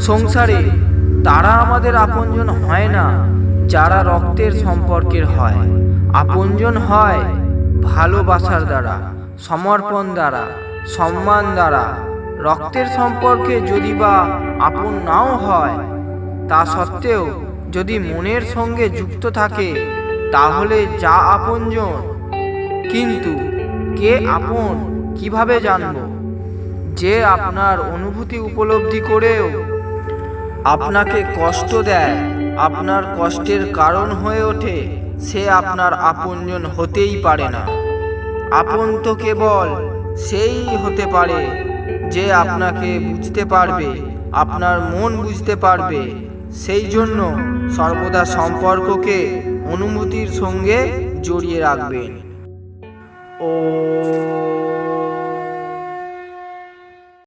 সংসারে, তারা আমাদের আপনজন হয় না, যারা রক্তের সম্পর্কের হয়। আপনজন হয় ভালোবাসার দ্বারা, সমর্পণ দ্বারা, সম্মান দ্বারা। রক্তের সম্পর্কে যদি বা আপন নাও হয়, তা সত্ত্বেও যদি মনের সঙ্গে যুক্ত থাকে, তাহলে যা আপনজন। কিন্তু কে আপন, কীভাবে জানব? যে আপনার অনুভূতি উপলব্ধি করেও আপনাকে কষ্ট দেয়, আপনার কষ্টের কারণ হয়ে ওঠে, সে আপনার আপনজন হতেই পারে না। আপন তো কেবল সেই হতে পারে যে আপনাকে বুঝতে পারবে, আপনার মন বুঝতে পারবে। সেই জন্য সর্বদা সম্পর্ককে অনুমতির সঙ্গে জড়িয়ে রাখবেন। ও